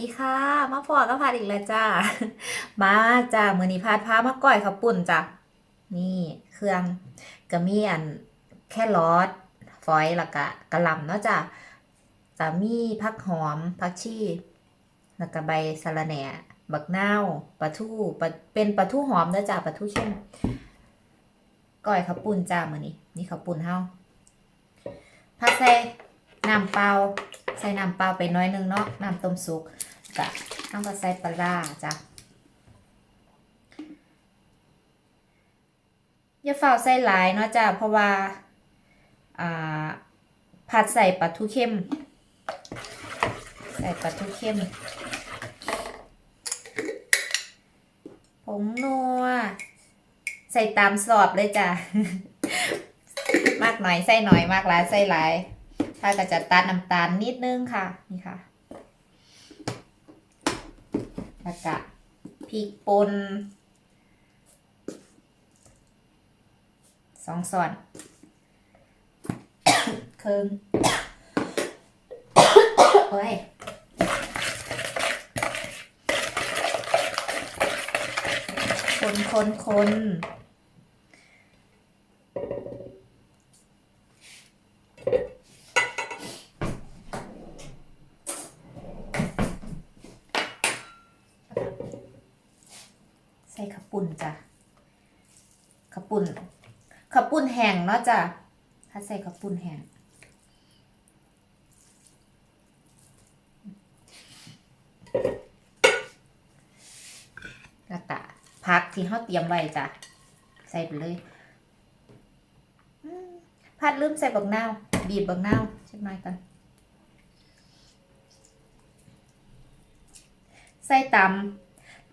ดีค่ะ มาพอก็พาดอีกแล้วจ้า มาจ้ามือนี้พาดพามาก้อยข้าวปุ่นจ้ะนี่เครื่องก็มีอันแค่รอทฝอยแล้วก็กระลำเนาะจ้ะก็มีผักหอมผักชีแล้วก็ใบสะระแหน่ บักนาวปลาทูปลาเป็นปลาทูหอมนะจ้ะปลาทูเข้มก้อยข้าวปุ่นจ้ามือนี้นี่ข้าวปุ่นเฮาผัดใส่น้ำเปล่าใส่น้ำเปล่าไปน้อยนึงเนาะน้ำต้มสุก กะน้ำก็ใส่ปลาร้าจ้ะอย่าฝ่าวใส่หลายเนาะจ้ะเพราะว่าอ่าผัดใส่ปลาทูเข้ม ใส่ปลาทูเข้มผงนัวใส่ตามสอบเลยจ้ะ มากหน่อยใส่หน่อยมากหลายใส่หลาย ถ้าก็จะตัดน้ำตาลนิดนึงค่ะ นี่ค่ะ แล้วก็พริกป่นสองส่วนเครึ่งโอ้ยคนคนคน ปุ่นจ้ะขับปุ่นขับปุ่นแห้งเนาะจ้ะถ้าใส่ขับปุ่นแห้งแล้วก็พักที่เขาเตรียมไว้จ้ะ ใส่ไปเลยพัดลืมใส่บักนาวบีบบักนาวใช่ไหมกัน ใส่ตาม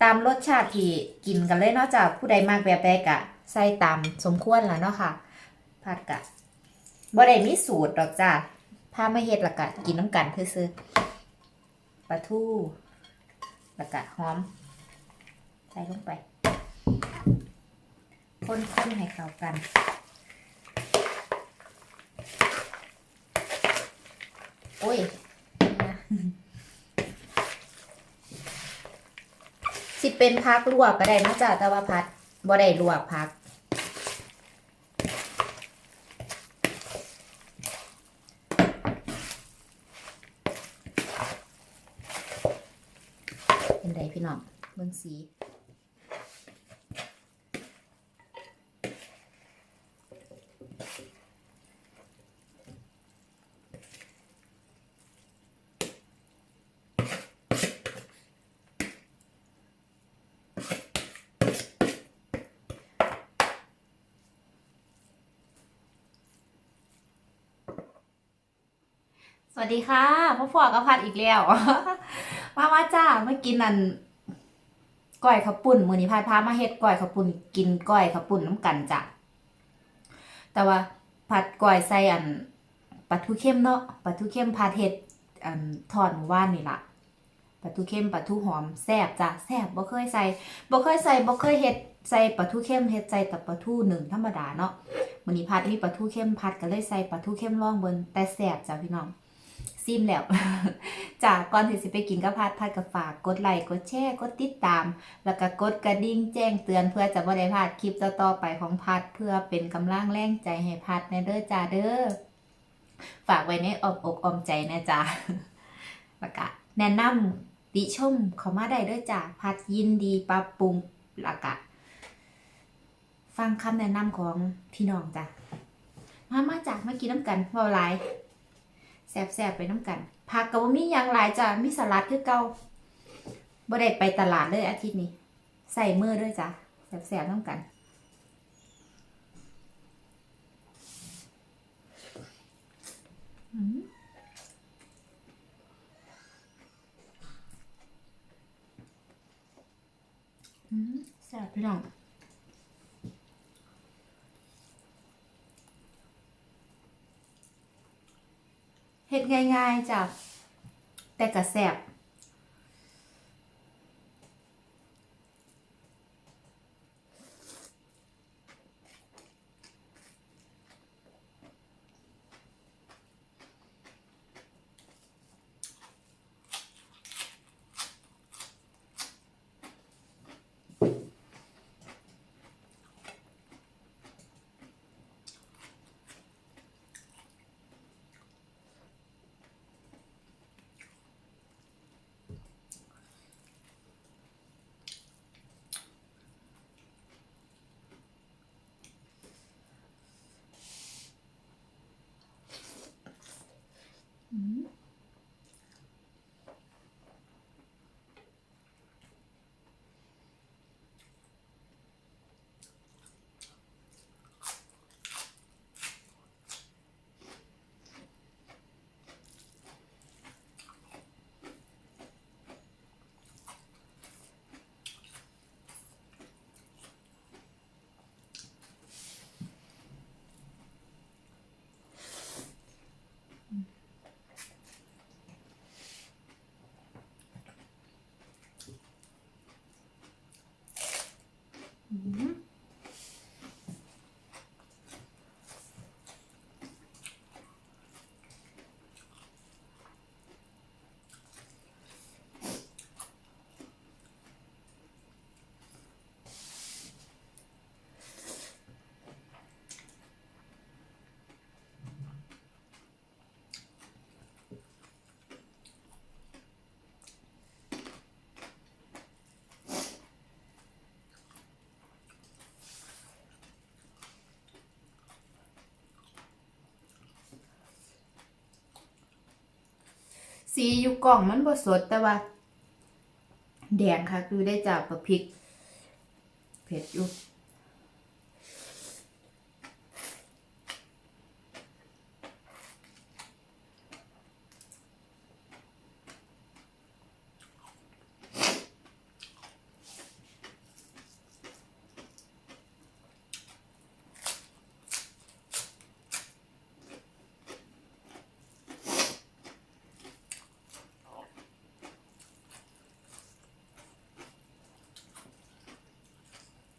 ตามรสชาติที่กินกันเลยเนาะจ้ะผู้ใดมากแบบใดกะใส่ตามสมควรแล้วเนาะค่ะผัดกะบ่ได้มีสูตรดอกจ้ะพามาเฮ็ดละกะกินน้ำกันซื่อปลาทูล้วก็หอม ใส่ลงไปคนๆให้เข้ากันโอ้ยนะสิ เป็นพักลวกก็ได้นะจ๊ะแต่ว่าพัดบ่ได้ลวกพัก เป็นไดพี่น้องเบิ่งสี สวัสดีค่ะพ่อฟอกกับพัดอีกแล้ว มาว่าจ้าเมื่อกินนั่นก้อยข้าวปุ้นมือนี้พาพามาเฮ็ดก้อยข้าวปุ้นกินก้อยข้าวปุ้นน้ำกันจ้ะแต่ว่าผัดก้อยใส่อันปลาทูเข้มเนาะปลาทูเข้มพาเฮ็ดอันทอดหมู่บ้านนี่ละปลาทูเข้มปลาทูหอมแซ่บจ้ะแซ่บบ่เคยใส่บ่เคยใส่บ่เคยเฮ็ดใส่ปลาทูเข้มเฮ็ดใส่แต่ปลาทูหนึ่งธรรมดาเนาะมือนี้พัดมีปลาทูเข้มพัดก็เลยใส่ปลาทูเข้มล่องบิ่งแต่แซ่บจ้ะพี่น้อง ซิมแล้ว จากก่อนที่สิไปกินก็พัดพัดก็ฝากกดไลค์กดแชร์กดติดตาม แล้วก็กดกระดิ่งแจ้งเตือนเพื่อจะบ่ได้พลาดคลิปต่อๆไปของพัดเพื่อเป็นกำลังแรงใจให้พัดในเด้อจ้าเด้อฝากไว้ในอ้อกออมใจนะจ๊ะแล้วก็แนะนำติชมเขามาได้เด้อจ้าพัดยินดีปรับปรุงแล้วก็ฟังคำแนะนำของพี่น้องจ้ะมามาจากมากินน้ำกันเว่าหลาย แซ่บๆไปน้ำกันผักก็บ่มีอย่างหลายจ้ะมีสลัดคือเก่าบ่ได้ไปตลาดเลยอาทิตย์นี้ ใส่มือด้วยจ้ะแซ่บๆน้ำกันอืมอืมแซ่บพี่น้อง เฮ็ดง่ายๆจ้ะแต่กะแสบ สีอยู่กล่องมันบ่สดแต่ว่า แดงค่ะ คือได้จากประพริก เผ็ดอยู่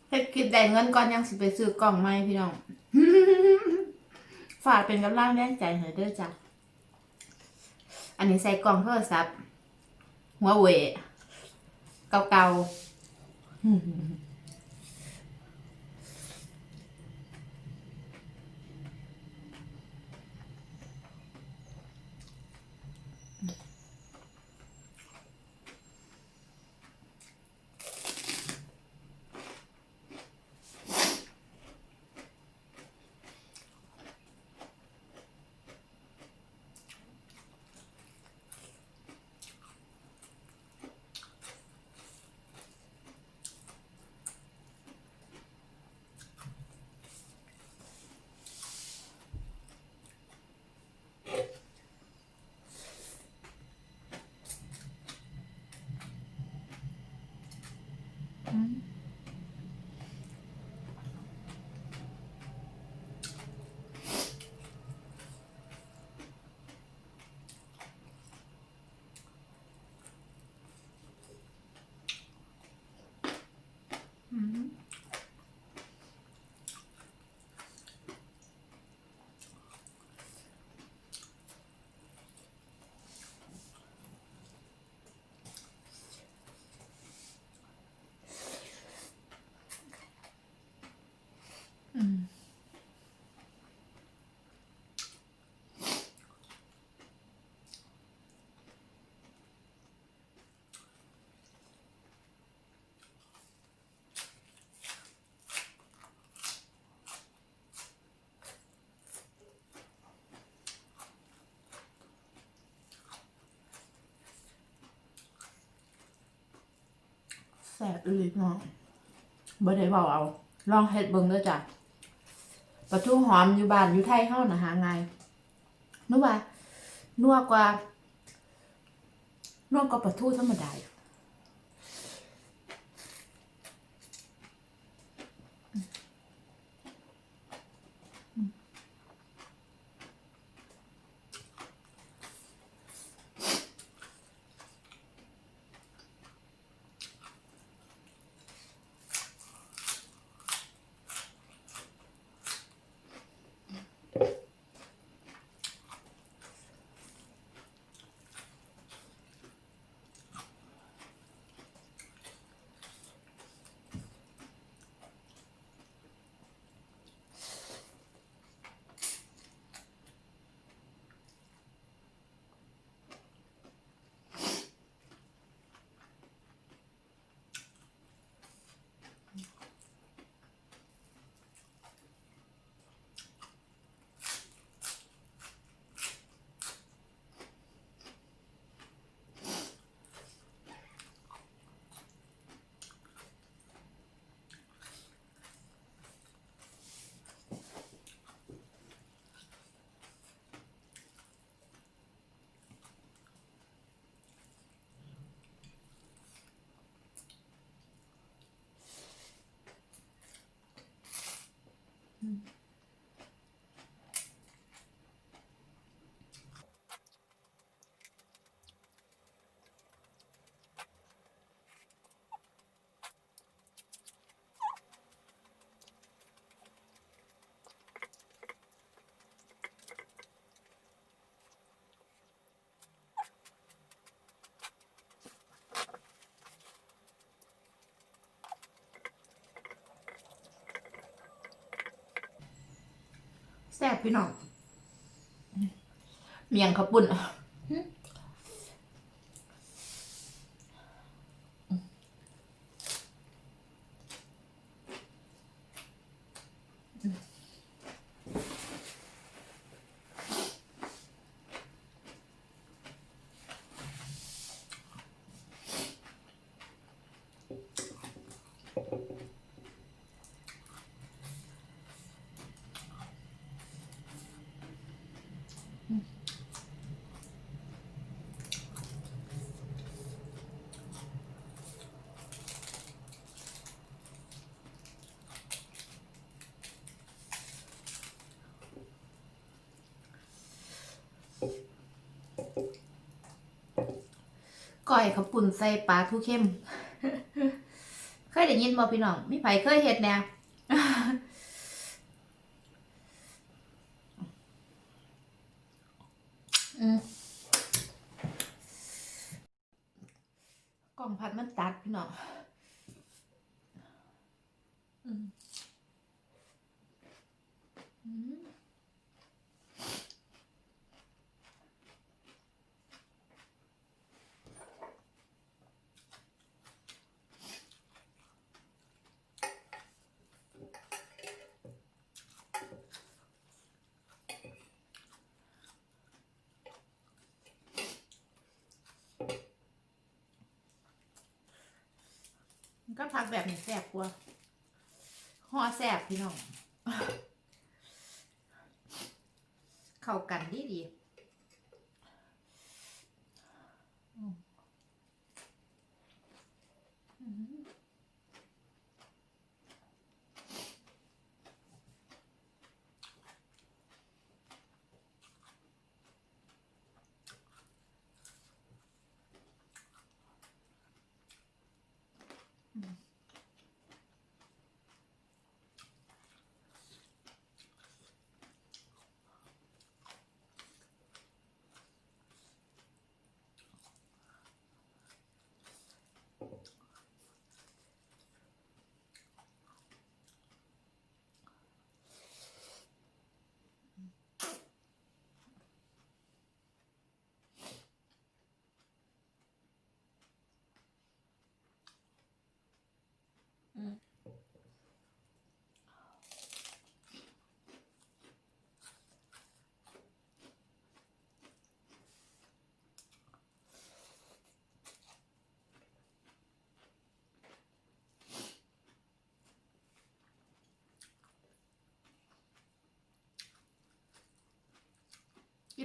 เฮ็ดคลิปได้เงินก่อนยังสิไปซื้อกล่องใหม่พี่น้อง ฝากเป็นกำลังแรงใจให้เด้อจ้ะ อันนี้ใส่กล่องโทรศัพท์หัวเว่เก่าๆ Mm-hmm. แสบอีกเนาะบ่ได้เบาเอา ลองเฮ็ดเบิ่งเด้อจ้ะปลาทูหอมอยู่บ้านอยู่ไทยเฮานะหาง่ายนัวนัวกว่านัวกว่าปลาทูธรรมดา แซ่บพี่น้อง เมียงขปุ่น ก้อยข้าวปุ่นใส่ปลาทูเข้ม เคยได้ยินบ่พี่น้องมีไผเคยเฮ็ดแน่กล่องพัดมันตัดพี่น้องอืมอืม ก็พักแบบนี้แสบกว่าห่อแสบพี่น้อง เข้ากันดีดี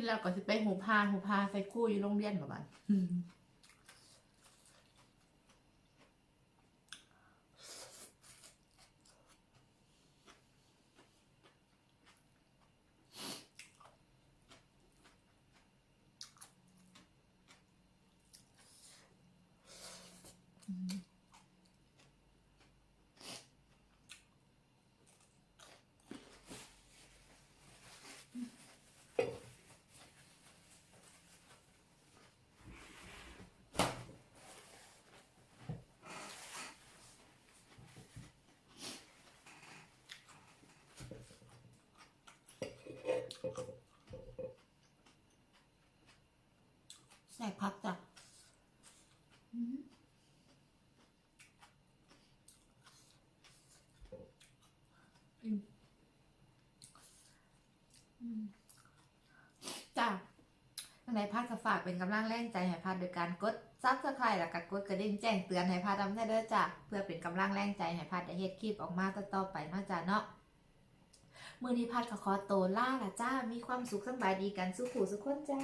แล้วก็สิไปหูพาหูพาใส่คู่อยู่โรงเรียนกับมัน ใส่พักจ้ะอืมอืมอืมจ้ะทางไหนพัดก็ฝากเป็นกำลังแรงใจให้พัดโดยการกดซับสไครต์แล้วก็กดกระดิ่งแจ้งเตือนให้พัดทำได้เด้อจ้ะเพื่อเป็นกำลังแรงใจให้พัดได้เฮ็ดคลิปออกมาต่อไปเนาะจ้ะเนาะมือนี้พัดก็ขอโตล่าละจ้า มีความสุขสบายดีกันสุขสุขคนจ้า